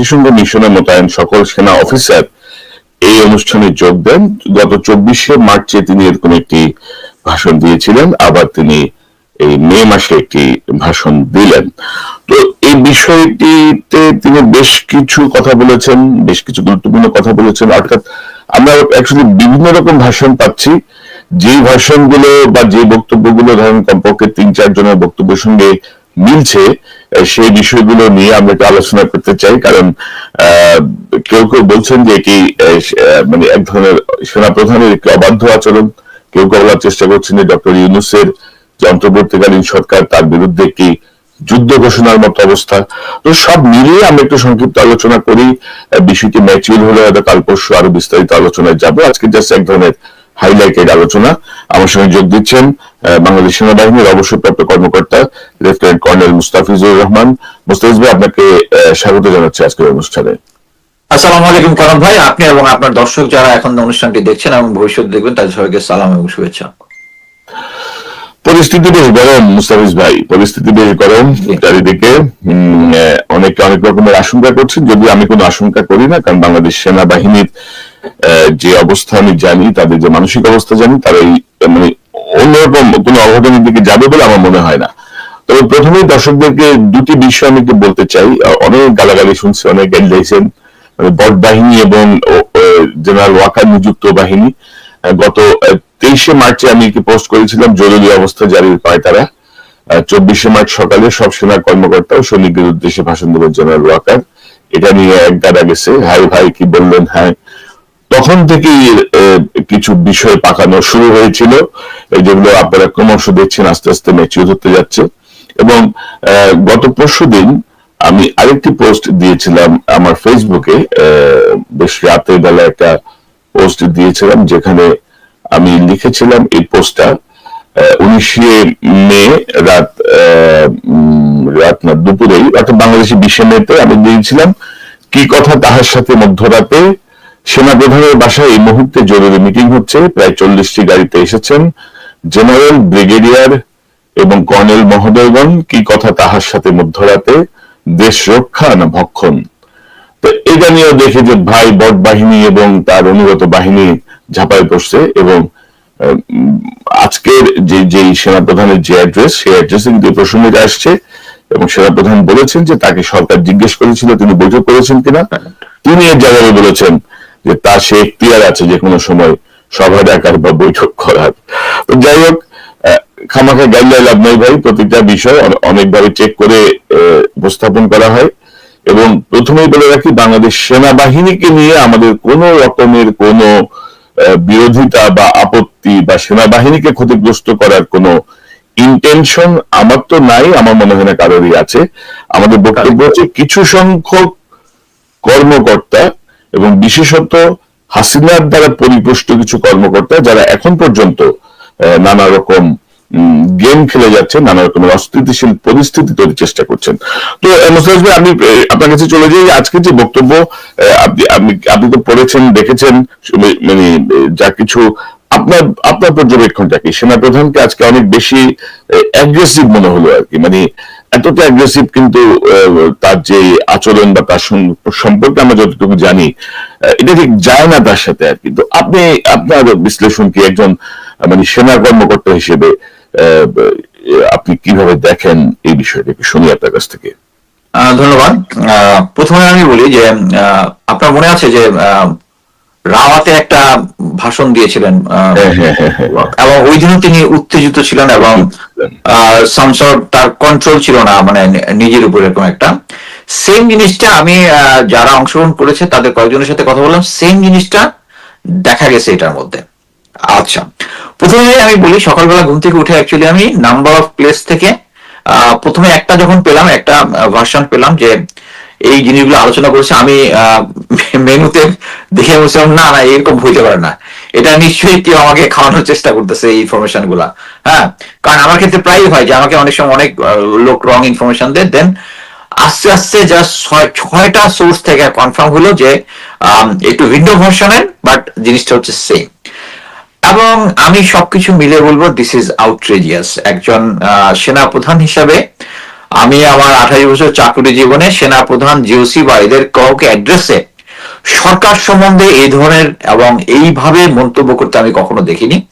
জাতিসংঘ মিশনে মোতায়েন সকল সেনা অফিসার এই অনুষ্ঠানে যোগ দেন। গত চব্বিশে মার্চে তিনি এরকম একটি ভাষণ দিয়েছিলেন, আবার তিনি এই মে মাসে একটি ভাষণ দিলেন। তো এই বিষয়টিতে তিনি বেশ কিছু কথা বলেছেন, বেশ কিছু গুরুত্বপূর্ণ কথা বলেছেন। অর্থাৎ আমরা অ্যাকচুয়ালি বিভিন্ন রকম ভাষণ পাচ্ছি। যে ভাষণগুলো বা যে বক্তব্যগুলো ধরেন কমপক্ষে তিন চার জনের বক্তব্যের সঙ্গে মিলছে সেই বিষয়গুলো নিয়ে আমরা একটু আলোচনা করতে চাই। কারণ কেউ কেউ বলছেন যে এটি মানে এক ধরনের সেনাপ্রধানের একটি অবাধ্য আচরণ। কেউ কেউ বলার চেষ্টা করছেন যে ডক্টর ইউনুসের যে অন্তর্বর্তীকালীন সরকার, তার বিরুদ্ধে একটি যুদ্ধ ঘোষণার মতো অবস্থা। তো সব মিলিয়ে আমরা একটু সংক্ষিপ্ত আলোচনা করি। বিষয়টি ম্যাচিউর হলে হয়তো কাল পরশু আরও বিস্তারিত আলোচনায় যাব। আজকে জাস্ট এক ধরনের হাইলাইটেড আলোচনা। আমার সঙ্গে যোগ দিচ্ছেন বাংলাদেশ সেনাবাহিনীর অবসরপ্রাপ্ত কর্মকর্তা, লেফটেন্যান্ট কর্নেল মুস্তাফিজুর রহমান। মুস্তাফিজ ভাই, আপনাকে স্বাগত জানাচ্ছি আজকের অনুষ্ঠানে। আসসালামু আলাইকুম করম ভাই, আপনি এবং আপনার দর্শক যারা এখন অনুষ্ঠানটি দেখছেন এবং ভবিষ্যৎ দেখবেন, তাদের সবাইকে সালাম এবং শুভেচ্ছা। পরিস্থিতি বেশ গরম মুস্তাফিজ ভাই। পরিস্থিতি বেশ গরম চারিদিকে অনেকে অনেক রকমের আশঙ্কা করছেন। যদি আমি কোনো আশঙ্কা করি না কারণ বাংলাদেশ সেনাবাহিনীর যে অবস্থা আমি জানি তাদের যে মানসিক অবস্থা জানি তারা এই মানে অন্যরকম কোনো অঘটনের দিকে যাবে বলে আমার মনে হয় না। তবে প্রথমেই দর্শকদেরকে দুটি বিষয় আমি একটু বলতে চাই। অনেক গালাগালি শুনছে অনেক গালি দিয়েছেন। মানে বট বাহিনী এবং জেনারেল ওয়াকার নিযুক্ত বাহিনী। গত তেইশে মার্চে আমি একটি পোস্ট করেছিলাম? জরুরি অবস্থা জারির পায় তারা। চব্বিশে মার্চ সকালে সব সেনা কর্মকর্তা ও সৈনিকদের উদ্দেশ্যে ভাষণ দেবেন জেনারেল ওয়াকার। এটা নিয়ে এক গাড়া গেছে। হাই, ভাই, কি বললেন? হ্যাঁ। তখন থেকেই কিছু বিষয় পাকানো শুরু হয়েছিল। যেগুলো আপনারা ক্রমশ দেখছেন, আস্তে আস্তে ম্যাচিউর হতে যাচ্ছে। এবং গত পরশু দিন আমি আরেকটি পোস্ট দিয়েছিলাম আমার ফেসবুকে বেশ রাতের বেলা একটা পোস্ট দিয়েছিলাম, যেখানে আমি লিখেছিলাম এই পোস্টটা উনিশে মে রাত রাত না, দুপুরেই, অর্থাৎ বাংলাদেশি বিশে মেতে আমি দিয়েছিলাম কি কথা তাহার সাথে মধ্যরাতে? সেনাপ্রধানের বাসায় এই মুহূর্তে জরুরি মিটিং হচ্ছে, প্রায় চল্লিশটি গাড়িতে এসেছেন জেনারেল ব্রিগেডিয়ার এবং কর্নেল মহোদয়গণ, কি কথা তাহার সাথে মধ্যরাতে? দেশ রক্ষা না ভক্ষণ? তো এটা নিয়েও দেখে যে ভাই বট বাহিনী এবং তার অনুগত বাহিনী ঝাঁপায় পড়ছে এবং আজকের যে যে সেনাপ্রধানের যে অ্যাড্রেস সেই অ্যাড্রেসে কিন্তু এই প্রসঙ্গটা আসছে এবং সেনাপ্রধান বলেছেন যে তাকে সরকার জিজ্ঞেস করেছিল, তিনি বৈঠক করেছেন কিনা। তিনি এর জবাবে বলেছেন যে তার সে এখতিয়ার আছে যে কোনো সময় সভা ডাকার বা বৈঠক করার। তো যাই হোক খামাখা গাইলে লাভ নাই ভাই, প্রতিটা বিষয় অনেকভাবে চেক করে উপস্থাপন করা হয় এবং প্রথমেই বলে রাখি, বাংলাদেশ সেনাবাহিনীকে নিয়ে আমাদের কোনো রকমের কোনো বিরোধিতা বা আপত্তি বা সেনাবাহিনীকে ক্ষতিগ্রস্ত করার কোন ইন্টেনশন আমার তো নাই আমার মনে হয় না কারোরই আছে। আমাদের বক্তব্য হচ্ছে কিছু সংখ্যক কর্মকর্তা এবং বিশেষত হাসিনার দ্বারা পরিপুষ্ট কিছু কর্মকর্তা যারা এখন পর্যন্ত নানা রকম গেম খেলে যাচ্ছে নানা রকমের অস্থিতিশীল পরিস্থিতি তৈরির চেষ্টা করছেন। তো আহ, ভাই আমি আপনার কাছে চলে যাই আজকে যে বক্তব্য আপনি আপনি তো পড়েছেন দেখেছেন মানে যা কিছু আপনার আপনার পর্যবেক্ষণটা কি? সেনাপ্রধানকে আজকে অনেক বেশি অ্যাগ্রেসিভ মনে হলো আর কি। মানে এতটা অ্যাগ্রেসিভ কিন্তু তার যে আচরণ বা তার সম্পর্কে আমরা যতটুকু জানি এটা ঠিক যায় না তার সাথে আর কি। তো আপনি আপনার বিশ্লেষণ কি একজন মানে সেনা কর্মকর্তা হিসেবে আপনি কীভাবে দেখেন এই বিষয়টাকে শুনি আপনার কাছ থেকে। ধন্যবাদ। প্রথমে আমি বলি যে আপনার মনে আছে যে রাওয়াতে একটা ভাষণ দিয়েছিলেন হ্যাঁ হ্যাঁ হ্যাঁ এবং ওই দিনও তিনি উত্তেজিত ছিলেন এবং সামসর তার কন্ট্রোল ছিল না মানে নিজের উপর এরকম একটা। সেম জিনিসটা আমি আহ, যারা অংশগ্রহণ করেছে তাদের কয়েকজনের সাথে কথা বললাম সেম জিনিসটা দেখা গেছে এটার মধ্যে। আচ্ছা। প্রথমে আমি বলি, সকালবেলা ঘুম থেকে উঠে অ্যাকচুয়ালি আমি নাম্বার অফ প্লেস থেকে প্রথমে একটা যখন পেলাম, একটা ভার্সন পেলাম যে এই জিনিসগুলো আলোচনা করেছে, আমি মেনুতে দেখে বলছিলাম, না না, এরকম হইতে পারে না। এটা নিশ্চয়ই কেউ আমাকে খাওয়ানোর চেষ্টা করতেছে এই ইনফরমেশনগুলা হ্যাঁ? কারণ আমার ক্ষেত্রে প্রায়ই হয় যে আমাকে অনেক সময় অনেক লোক রং ইনফরমেশন দেন দেন আস্তে আস্তে জাস্ট ছয়টা সোর্স থেকে কনফার্ম হলো যে একটু ভিন্ন ভার্সনের বাট জিনিসটা হচ্ছে সেম এবং আমি সবকিছু মিলে বলব দিস ইজ আউটরেজিয়াস একজন সেনাপ্রধান হিসাবে আমি আমার আঠাশ বছর চাকরি জীবনে সেনা প্রধান জিওসি বা এদের কাউকে অ্যাড্রেসে সরকার সম্বন্ধে এই ধরনের এবং এইভাবে মন্তব্য করতে আমি কখনো দেখিনি।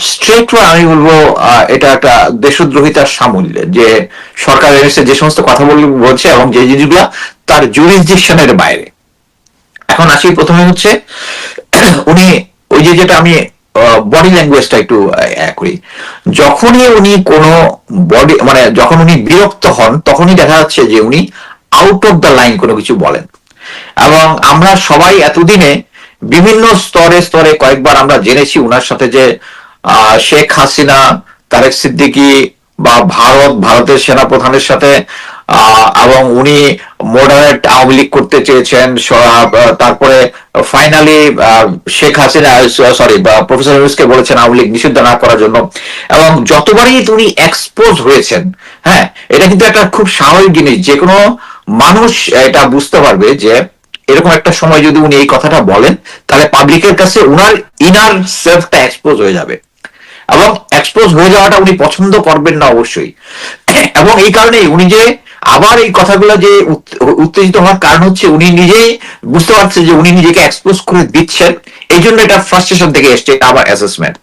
স্ট্রেট আমি বলব এটা একটা দেশদ্রোহিতার সামূল্য যে সরকার যে সমস্ত কথা বল- বলছে এবং যে জিনিসগুলো তার জুরিসডিকশনের বাইরে। এখন আসি, প্রথমে হচ্ছে উনি ওই যে যেটা আমি বডি ল্যাঙ্গুয়েজটা একটু করি। যখনই উনি কোনো বডি মানে যখন উনি বিরক্ত হন, তখনই দেখা যাচ্ছে যে উনি আউট অফ দ্য লাইন কোনো কিছু বলেন। এবং আমরা সবাই এতদিনে বিভিন্ন স্তরে স্তরে কয়েকবার আমরা জেনেছি উনার সাথে যে শেখ হাসিনা, তারেক সিদ্দিকী বা ভারত, ভারতের সেনা প্রধানের সাথে এবং উনি মডারেট আওয়ামী লীগ করতে চেয়েছেন তারপরে finally Sheikh Hasina sorry professor ইউনুসকে বলেছেন আওয়ামী লীগ নিষিদ্ধ না করার জন্য। এবং যতবারই তিনি এক্সপোজ হয়েছেন হ্যাঁ এটা কিন্তু একটা খুব স্বাভাবিক জিনিস। যে কোনো মানুষ এটা বুঝতে পারবে যে, এরকম একটা সময় যদি উনি এই কথাটা বলেন, তাহলে পাবলিকের কাছে উনার ইনার সেলফটা এক্সপোজ হয়ে যাবে। এবং এক্সপোজ হয়ে যাওয়াটা উনি পছন্দ করবেন না অবশ্যই। এবং এই কারণেই উনি যে আবার এই কথাগুলো যে উত- উত্তেজিত হওয়ার কারণ হচ্ছে উনি নিজেই বুঝতে পারছে যে উনি নিজেকে এক্সপোজ করে দিচ্ছেন। এই জন্য এটা ফ্রাস্ট্রেশন থেকে এসছে আবার অ্যাসেসমেন্ট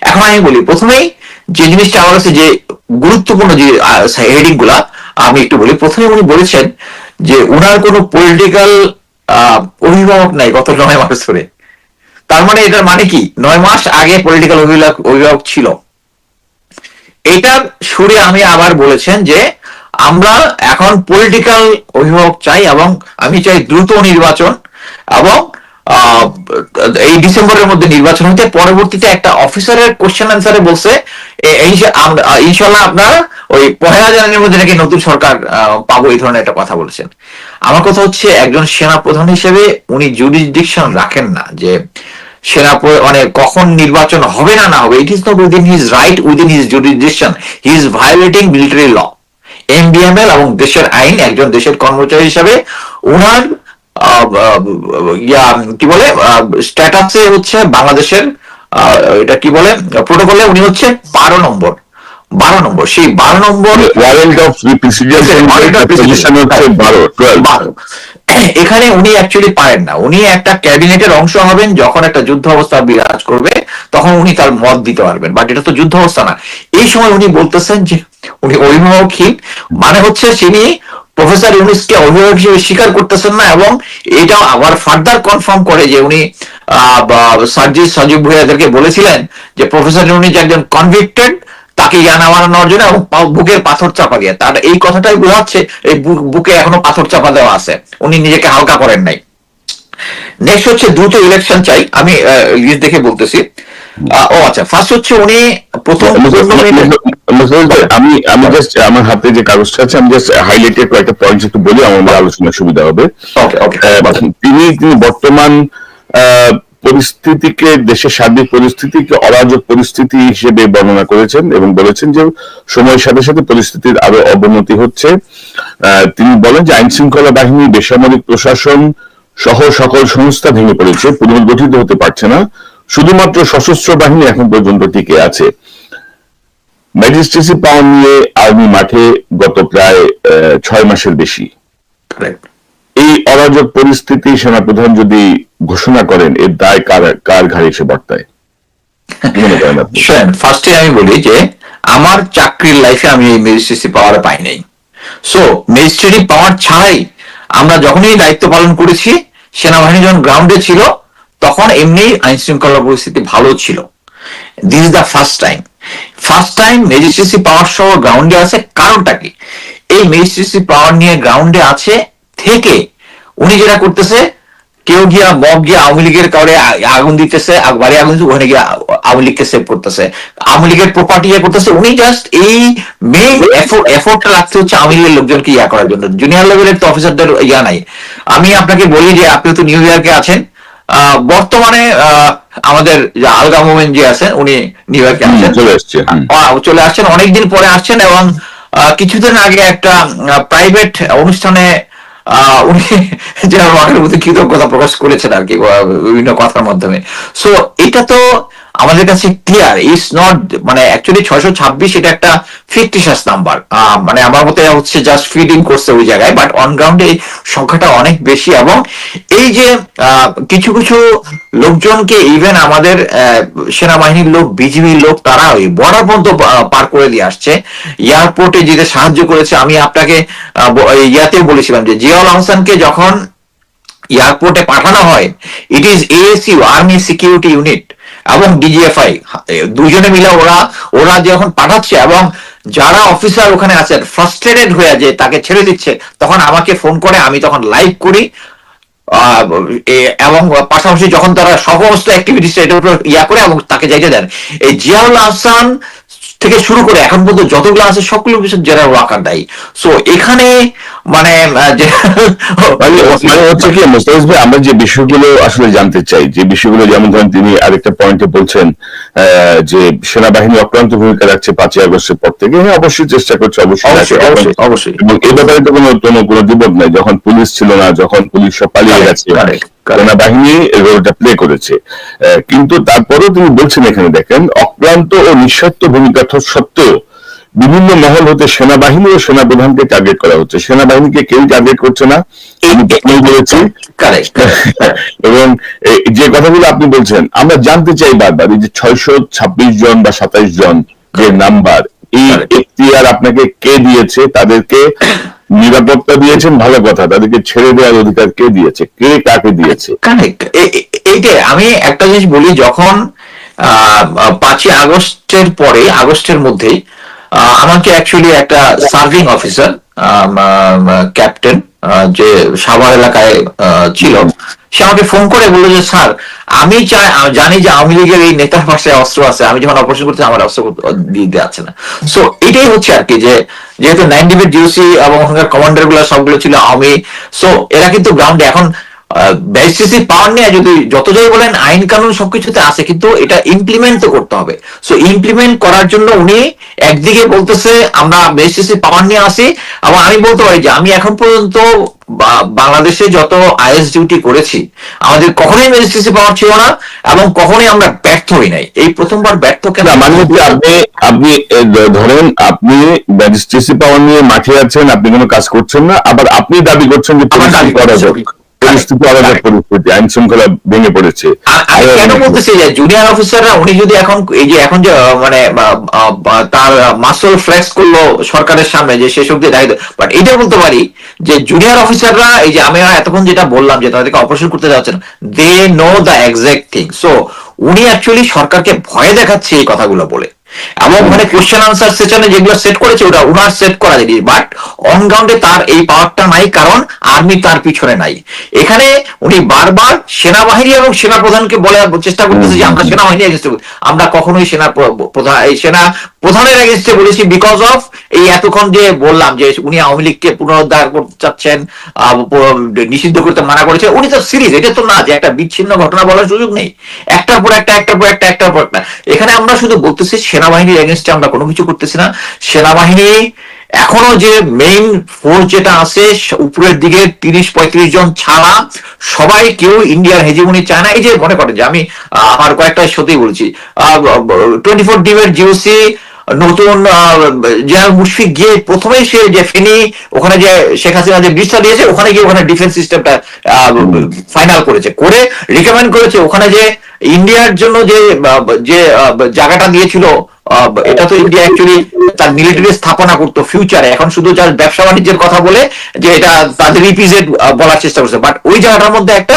এখন আমি বলি, প্রথমেই যে জিনিসটা আমার কাছে যে গুরুত্বপূর্ণ যে হেডিংগুলা, আমি একটু বলি। প্রথমে উনি বলেছেন যে উনার কোনো পলিটিক্যাল অভিভাবক নাই গত নয় মাস ধরে। তার মানে এটার মানে কি? নয় মাস আগে পলিটিক্যাল অভিভাবক অভিভাবক ছিল। এটার সুরে আমি আবার বলেছেন যে আমরা এখন পলিটিক্যাল অভিভাবক চাই এবং আমি চাই দ্রুত নির্বাচন এবং এই ডিসেম্বরের মধ্যে নির্বাচন হতে পরবর্তীতে একটা অফিসারের কোশ্চেন আনসারে বলছে ইনশাল্লাহ আপনারা ওই পহেলা জানুয়ারির মধ্যে নাকি নতুন সরকার পাবো এই ধরনের একটা কথা বলেছেন। আমার কথা হচ্ছে একজন সেনা প্রধান হিসেবে উনি জুরিসডিকশন রাখেন না যে সেনা মানে কখন নির্বাচন হবে না না হবে। It is not within his right within his jurisdiction he is violating military law M B M L এবং দেশের আইন একজন দেশের কর্মচারী হিসাবে ওনার ইয়া কি বলে স্ট্যাটাসে হচ্ছে বাংলাদেশের এটা কি বলে প্রোটোকলে উনি হচ্ছে বারো নম্বর বারো নম্বর সেই বারো নম্বর ওয়ারেন্ট অফ প্রিসিডিয়ার বারো। এখানে উনি অ্যাকচুয়ালি পারেন না। উনি একটা ক্যাবিনেটের অংশ হবেন, যখন একটা যুদ্ধ অবস্থা বিরাজ করবে, তখন উনি তার মত দিতে পারবেন। বাট এটা তো যুদ্ধ অবস্থা না। এই সময় উনি বলতেছেন যে, উনি অভিভাবকহীন মানে হচ্ছে তিনি প্রফেসর ইউনিসকে অভিভাবক হিসেবে স্বীকার করতেছেন না এবং এটা আবার ফার্দার কনফার্ম করে যে উনি সার্জিস সজীব ভুইয়াদেরকে বলেছিলেন যে প্রফেসর ইউনিস একজন কনভিক্টেড তাকে জ্ঞান আমানোর জন্য এবং বুকের পাথর চাপা দিয়ে। তার এই কথাটাই বোঝাচ্ছে এই বুকে এখনও পাথর চাপা দেওয়া আছে। উনি নিজেকে হালকা করেন নাই। নেক্সট হচ্ছে দ্রুত ইলেকশন চাই। আমি লিস্ট দেখে বলতেছি। ও আচ্ছা ফার্স্ট হচ্ছে উনি প্রথম আমি আমি জাস্ট আমার হাতে যে কাগজটা আছে আমি জাস্ট হাইলাইটেড কয়েকটা পয়েন্ট একটু বলি আমাদের আলোচনার সুবিধা হবে। তিনি তিনি বর্তমান আহ, পরিস্থিতিকে দেশের সার্বিক পরিস্থিতিকে অরাজক পরিস্থিতি হিসেবে বর্ণনা করেছেন এবং বলেছেন যে সময়ের সাথে সাথে পরিস্থিতির আরও অবনতি হচ্ছে। তিনি বলেন যে আইন শৃঙ্খলা বাহিনী বেসামরিক প্রশাসন সহ সকল সংস্থা ভেঙে পড়েছে পুনর্গঠিত হতে পারছে না। শুধুমাত্র সশস্ত্র বাহিনী এখন পর্যন্ত টিকে আছে। ম্যাজিস্ট্রেসি পাওয়া নিয়ে আর্মি মাঠে গত প্রায় ছয় মাসের বেশি। এই অরাজক পরিস্থিতি সেনাপ্রধান যদি ঘোষণা করেন, এর দায় কার কার ঘাড়ে এসে বর্তায়? ফার্স্টে আমি বলি যে, আমার চাকরির লাইফে আমি এই ম্যাজিস্ট্রেসি পাওয়ার পাই নাই। সো ম্যাজিস্ট্রেটি পাওয়ার ছাড়াই আমরা যখনই দায়িত্ব পালন করেছি, সেনাবাহিনী যখন গ্রাউন্ডে ছিল, তখন এমনি আইন শৃঙ্খলা পরিস্থিতি ভালো ছিল। This is the first time first time magistracy power সহ গ্রাউন্ডে আছে কারণটা কি? এই ম্যাজিস্ট্রেসি পাওয়ার নিয়ে গ্রাউন্ডে আছে থেকে উনি যেটা করতেছে কেউ গিয়া মগ গিয়া আওয়ামী লীগের কাউরে আগুন দিতেছে বাড়ি আগুন ওখানে গিয়া আওয়ামী লীগকে সেভ করতেছে। আওয়ামী লীগের প্রপার্টি ইয়ে করতেছে উনি জাস্ট এই মেইন এফোর্টটা রাখতে হচ্ছে আওয়ামী লীগের লোকজনকে ইয়া করার জন্য। জুনিয়র লেভেলের তো অফিসারদের ইয়া নাই। আমি আপনাকে বলি যে আপনি তো নিউ ইয়র্কে আছেন বর্তমানে আহ, আমাদের যে আলগা মোমেন যে আছেন উনি নিউ ইয়র্কে আছেন। চলে এসছে চলে আসছেন। অনেকদিন পরে আসছেন এবং কিছুদিন আগে একটা প্রাইভেট অনুষ্ঠানে উনি যে আমাদের প্রতি কৃতজ্ঞতা প্রকাশ করেছেন আর কি বিভিন্ন কথার মাধ্যমে। সো এটা তো আমাদের কাছে ক্লিয়ার ইটস নট মানে অ্যাকচুয়ালি ছয়শো ছাব্বিশ এটা একটা ফিকটিশাস নাম্বার মানে আমার মতে হচ্ছে জাস্ট ফিডিং করছে ওই জায়গায় বাট অন গ্রাউন্ডে এই সংখ্যাটা অনেক বেশি এবং এই যে কিছু কিছু লোকজনকে ইভেন আমাদের সেনাবাহিনীর লোক, বিজিবির লোক, তারা ওই বর্ডার পর্যন্ত পার করে দিয়ে আসছে। এয়ারপোর্টে যেতে সাহায্য করেছে। আমি আপনাকে ইয়াতে বলেছিলাম যে জিয়াউল আহসানকে যখন এয়ারপোর্টে পাঠানো হয় it is A S U army security unit এবং ডিজিএফআই দুজনে মিলে ওরা ওরা যখন পাঠাচ্ছে এবং যারা অফিসার ওখানে আছেন ফ্রাস্ট্রেটেড হয়ে যে তাকে ছেড়ে দিচ্ছে, তখন আমাকে ফোন করে, আমি তখন লাইভ করি এবং পাশাপাশি যখন তারা সমস্ত অ্যাক্টিভিটিস এটার উপর ইয়া করে এবং তাকে যাইতে দেন। এই জিয়াউল আহসান থেকে শুরু করে এখন পর্যন্ত যতগুলো আছে সবগুলো বিষয় জেনারেল ওয়াকার দায়ী। সো এখানে মানে মানে মানে হচ্ছে কি মোস্তাফিজ ভাই আমরা যে বিষয়গুলো আসলে জানতে চাই যে বিষয়গুলো যেমন ধরেন তিনি আরেকটা পয়েন্টে বলছেন যে সেনাবাহিনী অক্লান্ত ভূমিকা রাখছে পাঁচই আগস্টের পর থেকে হ্যাঁ অবশ্যই চেষ্টা করছে অবশ্যই অবশ্যই এবং এই ব্যাপারে তো কোনো কোনো কোনো দ্বিমত নাই যখন পুলিশ ছিল না যখন পুলিশ সব পালিয়ে গেছে. সেনাবাহিনী রোলটা প্লে করেছে। কিন্তু তারপরেও তিনি বলছেন এখানে দেখেন অক্লান্ত ও নিঃস্বার্থ ভূমিকা সত্ত্বেও বিভিন্ন মহল হতে সেনাবাহিনী ও সেনাপ্রধানকে টার্গেট করা হচ্ছে। সেনাবাহিনীকে কেউ টার্গেট করছে না। আমি প্রথমেই বলেছি এবং যে কথাগুলো আপনি বলছেন আমরা জানতে চাই বারবার এই যে ছয়শো ছাব্বিশ জন বা সাতাইশ জন যে নাম্বার এই. এখতিয়ার আপনাকে কে দিয়েছে? তাদেরকে নিরাপত্তা দিয়েছেন? ভালো কথা তাদেরকে ছেড়ে দেওয়ার অধিকার কে দিয়েছে? কে কাকে দিয়েছে? কারেক্ট এইটাই আমি একটা জিনিস বলি যখন আহ, পাঁচই আগস্টের পরে আগস্টের মধ্যেই আমাকে অ্যাকচুয়ালি একটা সার্ভিং অফিসার ক্যাপ্টেন যে সাভার এলাকায় ছিল, সে আমাকে ফোন করে বলল যে, স্যার, আমি চাই জানি যে আওয়ামী লীগের এই নেতার পাশে অস্ত্র আছে, আমি যখন অপারেশন করতে আমার অস্ত্র দিয়ে যাচ্ছে না। সো এটাই হচ্ছে আর কি যে, যেহেতু নাইন ডিভিড জিওসি এবং ওখানকার কমান্ডারগুলো সবগুলো ছিল আওয়ামী সো এরা কিন্তু গ্রাউন্ডে এখন বেসিসি পাওয়ার নিয়ে যদি যত যাই বলেন আইন কানুন সবকিছুতে আছে কিন্তু এটা ইমপ্লিমেন্ট তো করতে হবে। সো ইমপ্লিমেন্ট করার জন্য উনি একদিকে বলতেছে আমরা বেসিসি পাওয়ার নিয়ে আসি আমি বলতে পারি যে আমি এখন পর্যন্ত বাংলাদেশে যত আইএস ডিউটি করেছি আমাদের কখনোই ম্যাজিস্ট্রেসি পাওয়ার ছিল না এবং কখনোই আমরা ব্যর্থ হই নাই। এই প্রথমবার ব্যর্থ কেন? মানে আপনি আপনি ধরেন আপনি ম্যাজিস্ট্রেসি পাওয়ার নিয়ে মাঠে আছেন আপনি কোনো কাজ করছেন না আবার আপনি দাবি করছেন যে দাবি করছি। পরিস্থিতি অরাজক পরিস্থিতি আইন শৃঙ্খলা ভেঙে পড়েছে। আমি কেন বলতেছি যে জুনিয়র অফিসাররা উনি যদি এখন এই যে এখন যে মানে তার মাসল ফ্লেক্স করল সরকারের সামনে যে শেষ অব্দি দায়িত্ব বাট এটা বলতে পারি যে জুনিয়র অফিসাররা এই যে আমি এতক্ষণ যেটা বললাম যে তাদেরকে অপারেশন করতে যাচ্ছেন they know the exact thing so উনি অ্যাকচুয়ালি সরকারকে ভয় দেখাচ্ছে এই কথাগুলো বলে। এবং মানে কোশ্চেন আনসার সেশনে যেগুলো সেট করেছে, ওটা ওনার সেট করা যায় বাট অন গ্রাউন্ডে তার এই পাওয়ারটা নাই, কারণ আর্মি তার পিছনে নাই। এখানে উনি বারবার সেনাবাহিনী এবং সেনা প্রধানকে বলে চেষ্টা করতেছে যে, আমরা সেনাবাহিনী আমরা কখনোই সেনা প্রধান সেনা প্রধানের এগেনস্টে বলেছি বিকজ অফ এই এতক্ষণ যে বললাম যে উনি আওয়ামী লীগকে পুনরুদ্ধার করতে চাচ্ছেন নিষিদ্ধ করতে মানা করেছে, উনি তো সিরিজ, এটা তো না যে একটা বিচ্ছিন্ন ঘটনা বলার সুযোগ নেই। একটার পর একটা, একটার পর একটা, একটার পর একটা। এখানে আমরা শুধু বলতেছি সেনাবাহিনীর এগেনস্টে আমরা কোনো কিছু করতেছি না। সেনাবাহিনী এখনও যে মেইন ফোর্স যেটা আছে উপরের দিকে তিরিশ, পঁয়ত্রিশ জন ছাড়া সবাই কেউ ইন্ডিয়ার হেজিমনি চায় না। এই যে মনে করেন যে আমি আমার কয়েকটা সত্যি বলছি। টোয়েন্টি ফোর ডিমের জিওসি নতুন জেনারেল মুশফিক গিয়ে প্রথমেই সে যে ফেনি, ওখানে যে শেখ হাসিনা যে ব্রিজটা দিয়েছে, ওখানে গিয়ে ওখানে ডিফেন্স সিস্টেমটা ফাইনাল করেছে, করে রিকমেন্ড করেছে ওখানে যে ইন্ডিয়ার জন্য যে যে জায়গাটা দিয়েছিল এটা তো ইন্ডিয়া অ্যাকচুয়ালি তার মিলিটারি স্থাপনা করতো ফিউচারে এখন শুধু যার ব্যবসা বাণিজ্যের কথা বলে যে এটা তাদের ইপিজেড বলার চেষ্টা করছে। বাট ওই জায়গাটার মধ্যে একটা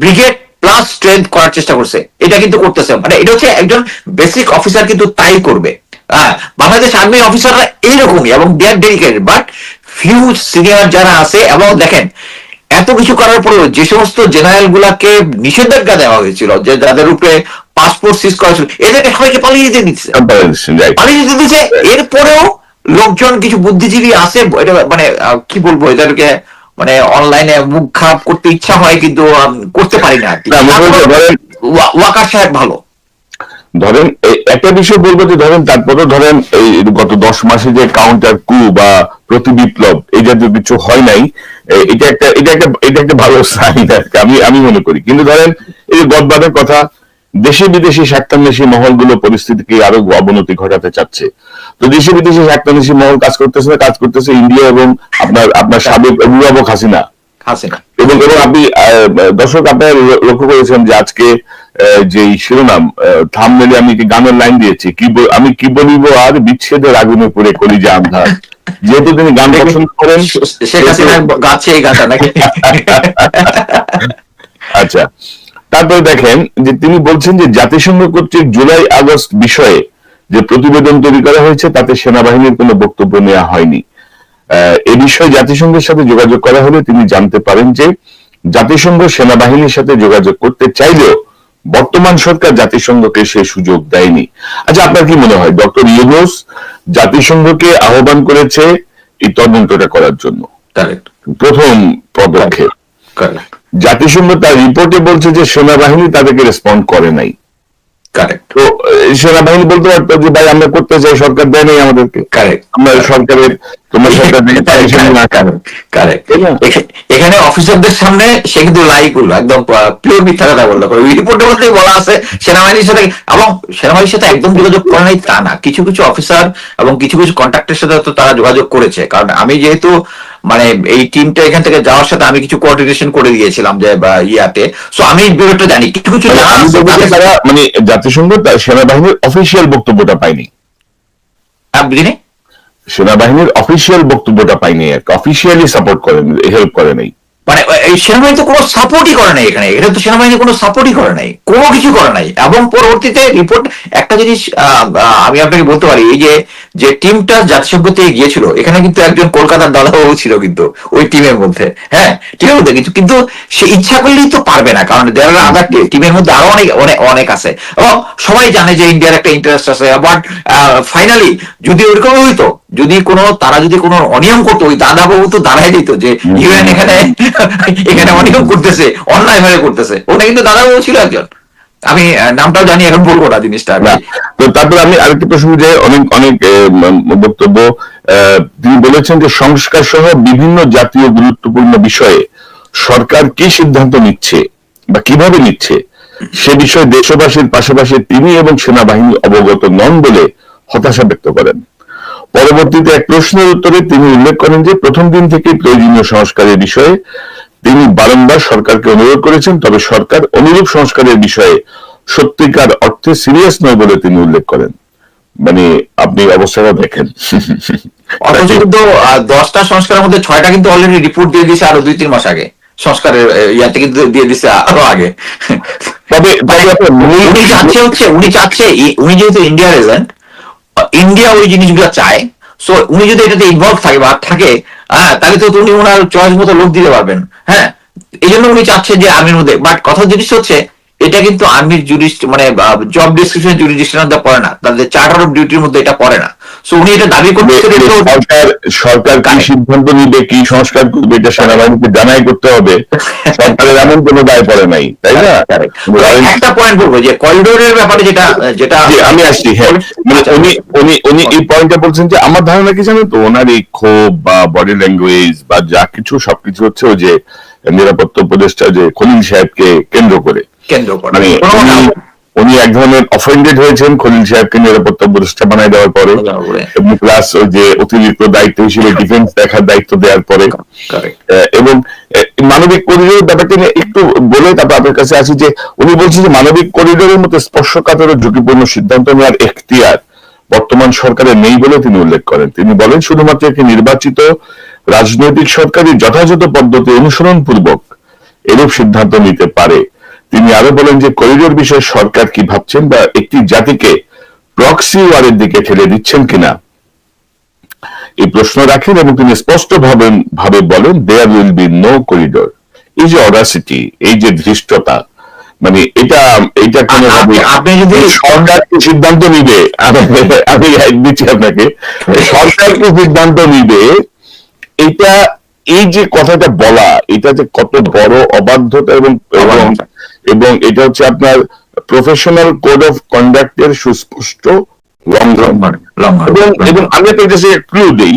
ব্রিগেড প্লাস স্ট্রেংথ করার চেষ্টা করছে। এটা কিন্তু করতেছে। মানে এটা হচ্ছে একজন বেসিক অফিসার কিন্তু তাই করবে। হ্যাঁ বাংলাদেশ আর্মি অফিসাররা এইরকমই এবং they are dedicated but few senior যারা আছে এবং দেখেন এত কিছু করার পরেও যে সমস্ত জেনারেল গুলাকে নিষেধাজ্ঞা দেওয়া হয়েছিল যে যাদের উপরে পাসপোর্ট সিজ করা ছিল এদেরকে সবাইকে পালিয়ে যেতে দিচ্ছে। পালিয়ে যেতে দিচ্ছে এরপরেও লোকজন কিছু বুদ্ধিজীবী আছে এটা মানে কি বলব এদেরকে মানে অনলাইনে মুখ খারাপ করতে ইচ্ছা হয় কিন্তু করতে পারি না ওয়াকার সাহেব ভালো। ধরেন একটা বিষয় বলব যে ধরেন তারপরে ধরেন এই গত দশ মাসে যে কাউন্টার কু বা প্রতি বিপ্লব এই জাতীয় কিছু হয় নাই। এটা একটা এটা একটা এটা একটা ভালো সাইন। আমি আমি মনে করি। কিন্তু ধরেন এই গদবাদের কথা দেশে বিদেশি স্বার্থান্বেষী মহলগুলো পরিস্থিতিকে আরও অবনতি ঘটাতে চাচ্ছে। তো দেশে বিদেশি স্বার্থান্বেষী মহল কাজ করতেছে না কাজ করতেছে ইন্ডিয়া এবং আপনার আপনার সাবেক অভিভাবক হাসিনা। হাসিনা। এবং এবং আপনি দর্শক আপনার লক্ষ্য করেছেন যে আজকে আহ, যে শিরোনাম থাম মেলে আমি গানের লাইন দিয়েছি? কি আমি কি বলিব আর বিচ্ছেদের আগুনে পড়ে কলিজা আন্ধার? যেহেতু তিনি গান পছন্দ করেন গাছে নাকি? আচ্ছা তারপরে দেখেন যে তিনি বলছেন যে জাতিসংঘ কর্তৃক জুলাই আগস্ট বিষয়ে যে প্রতিবেদন তৈরি করা হয়েছে তাতে সেনাবাহিনীর কোনো বক্তব্য নেওয়া হয়নি। এ বিষয়ে জাতিসংঘের সাথে যোগাযোগ করা হলে তিনি জানতে পারেন যে জাতিসংঘ সেনাবাহিনীর সাথে যোগাযোগ করতে চাইলেও বর্তমান সরকার জাতিসংঘকে সে সুযোগ দেয়নি। আচ্ছা আপনার কি মনে হয়? ডক্টর ইউনুস জাতিসংঘকে আহ্বান করেছে এই তদন্তটা করার জন্য। প্রথম পদক্ষেপ। জাতিসংঘ তার রিপোর্টে বলছে যে সেনাবাহিনী তাদেরকে রেসপন্ড করে নাই। তো সেনাবাহিনী বলতে পারতো যে ভাই আমরা করতে চাই সরকার দেয় নাই আমাদেরকে। আমরা সরকারের তোমার পাই। কারেক্ট এখানে অফিসারদের সামনে সে কিন্তু লাই করল একদম পিওর মিথ্যা কথা বলল। ওই রিপোর্টের মধ্যেই বলা আছে সেনাবাহিনীর সাথে এবং সেনাবাহিনীর সাথে একদম যোগাযোগ করে নাই তা না। কিছু কিছু অফিসার এবং কিছু কিছু কন্ট্রাক্টের সাথে তো তারা যোগাযোগ করেছে। কারণ আমি যেহেতু মানে এই টিমটা এখান থেকে যাওয়ার সাথে আমি কিছু কোঅর্ডিনেশন করে দিয়েছিলাম যে ইয়াতে। সো আমি এই বিষয়টা জানি। কিছু কিছু মানে মানে জাতিসংঘ সেনাবাহিনীর অফিসিয়াল বক্তব্যটা হ্যাঁ, বুঝিনি? সেনাবাহিনীর অফিসিয়াল বক্তব্যটা পাইনি আর অফিসিয়ালি সাপোর্ট করেন হেল্প করে নাই। মানে এই সেনাবাহিনী তো কোনো সাপোর্টই করে নাই এখানে। এটা তো সেনাবাহিনী কোনো সাপোর্টই করে নাই, কোনো কিছু করে নাই। এবং পরবর্তীতে রিপোর্ট একটা জিনিস আমি আপনাকে বলতে পারি, এই যে যে টিমটা জাতিসংঘতে গিয়েছিল এখানে কিন্তু একজন কলকাতার দাদাবাবু ছিল কিন্তু ওই টিমের মধ্যে। হ্যাঁ টিমের মধ্যে কিন্তু কিন্তু সে ইচ্ছা করলেই তো পারবে না কারণ আদার টিমের মধ্যে আরও অনেক অনেক অনেক আছে। এবং সবাই জানে যে ইন্ডিয়ার একটা ইন্টারেস্ট আছে বাট ফাইনালি যদি ওইরকম হইতো যদি কোনো তারা যদি কোনো অনিয়ম করতো ওই দাদাবাবু তো দাঁড়াই দিত যে ইউএন এখানে এখানে অনিয়ম করতেছে অন্যায় ভাবে করতেছে। ওটা কিন্তু দাদাবাবু ছিল একজন। আমি নামটাও জানি, এখন বলব না জিনিসটা তো তারপরে আমি আরেকটি প্রসঙ্গ যে অনেক অনেক বক্তব্য তিনি বলেছেন যে সংস্কার সহ বিভিন্ন জাতীয় গুরুত্বপূর্ণ বিষয়ে সরকার কি সিদ্ধান্ত নিচ্ছে বা কীভাবে নিচ্ছে, সে বিষয়ে দেশবাসীর পাশাপাশি তিনি এবং সেনাবাহিনী অবগত নন বলে হতাশা ব্যক্ত করেন। পরবর্তীতে এক প্রশ্নের উত্তরে তিনি উল্লেখ করেন যে প্রথম দিন থেকে প্রয়োজনীয় সংস্কারের বিষয়ে তিনি বারংবার সরকারকে অনুরোধ করেছেন তবে সরকার অনুরূপ সংস্কারের বিষয়ে সত্যিকার অর্থে সিরিয়াস নয় বলে তিনি উল্লেখ করেন। মানে আপনি অবস্থাটা দেখেন। অথচ কিন্তু দশটা সংস্কারের মধ্যে ছয়টা কিন্তু অলরেডি রিপোর্ট দিয়ে দিয়েছে আরও দুই তিন মাস আগে। সংস্কারের ইয়াতে কিন্তু দিয়ে দিছে আরও আগে। তবে উনি চাচ্ছে হচ্ছে উনি চাচ্ছে উনি যেহেতু ইন্ডিয়ার এজেন্ট ইন্ডিয়া ওই জিনিসগুলো চায় সো উনি যদি এটাতে ইনভলভ থাকে বা থাকে হ্যাঁ তাহলে তো উনি ওনার চয়েস মতো লোক দিতে পারবেন হ্যাঁ? এই জন্য উনি চাচ্ছেন যে আর্মির মধ্যে বাট কথা জিনিস হচ্ছে, এটা কিন্তু আর্মির জুরিস্ট মানে জব ডিসক্রিপশন জুরিডিকশনের মধ্যে পড়ে না, তাদের চার্টার অফ ডিউটির মধ্যে এটা পড়ে না। সো উনি এটা দাবি সরকার সরকার কি সিদ্ধান্ত নিবে কি সংস্কার করবে এটা সেনাবাহিনীকে জানাই করতে হবে। সরকারের এমন কোনো দায় পড়ে নাই তাই না? একটা পয়েন্ট বলব যে করিডোরের ব্যাপারে যেটা যেটা আমি আসছি হ্যাঁ। মানে আচ্ছা, উনি উনি উনি এই পয়েন্টটা বলছেন যে আমার ধারণা কি জানেন তো ওনার এই ক্ষোভ বা বডি ল্যাঙ্গুয়েজ বা যা কিছু সবকিছু হচ্ছে যে নিরাপত্তা উপদেষ্টা যে খলিল সাহেবকে কেন্দ্র করে। কেন্দ্র করে। মানে উনি এক ধরনের অফেন্ডেড হয়েছেন খলিল সাহেবকে নিরাপত্তা উপদেষ্টা বানাই দেওয়ার পরে। এবং প্লাস যে অতিরিক্ত দায়িত্ব হিসেবে ডিফেন্স দেখার দায়িত্ব দেওয়ার পরে। এবং মানবিক করিডোরের ব্যাপারটা নিয়ে একটু বলে তারপর আপনার কাছে আসি যে উনি বলছেন যে মানবিক করিডোরের মতো স্পর্শকাতর ঝুঁকিপূর্ণ সিদ্ধান্ত নেওয়ার এখতিয়ার বর্তমান সরকারের নেই বলে তিনি উল্লেখ করেন। তিনি বলেন শুধুমাত্র একটি নির্বাচিত রাজনৈতিক সরকারই যথাযথ পদ্ধতি অনুসরণ পূর্বক এরূপ সিদ্ধান্ত নিতে পারে। তিনি আরও বলেন যে করিডোর বিষয়ে সরকার কি ভাবছেন বা একটি জাতিকে প্রক্সি ওয়ারের দিকে ঠেলে দিচ্ছেন কিনা? এই প্রশ্ন রাখেন এবং তিনি স্পষ্ট ভাবে ভাবে বলেন there will be no corridor এই যে অডাসিটি এই যে ধৃষ্টতা মানে এটা এটা কোনো আপনি- যদি- সরকার কি সিদ্ধান্ত নিবে আমি- আমি দিচ্ছি আপনাকে সরকার কি সিদ্ধান্ত নিবে এটা এই যে কথাটা বলা এটা যে কত বড় অবাধ্যতা এবং এবং এটা হচ্ছে আপনার প্রফেশনাল কোড অফ কন্ডাক্টের সুস্পষ্ট লঙ্ঘন। এবং এবং আমি আপনার কাছে ক্লু দিই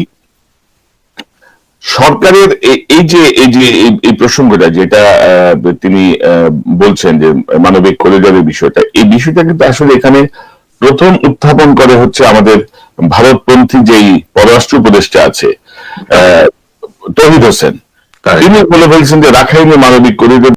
সরকারের এই যে এই যে এই- প্রসঙ্গটা যেটা তিনি বলছেন যে মানবিক করিডোরের বিষয়টা এই বিষয়টা কিন্তু আসলে এখানে প্রথম উত্থাপন করে হচ্ছে আমাদের ভারতপন্থী যেই পররাষ্ট্র উপদেষ্টা আছে আহ, তহিদ হোসেন. তিনি বলে ফেলছেন যে রাখাইনে মানবিক করিডোর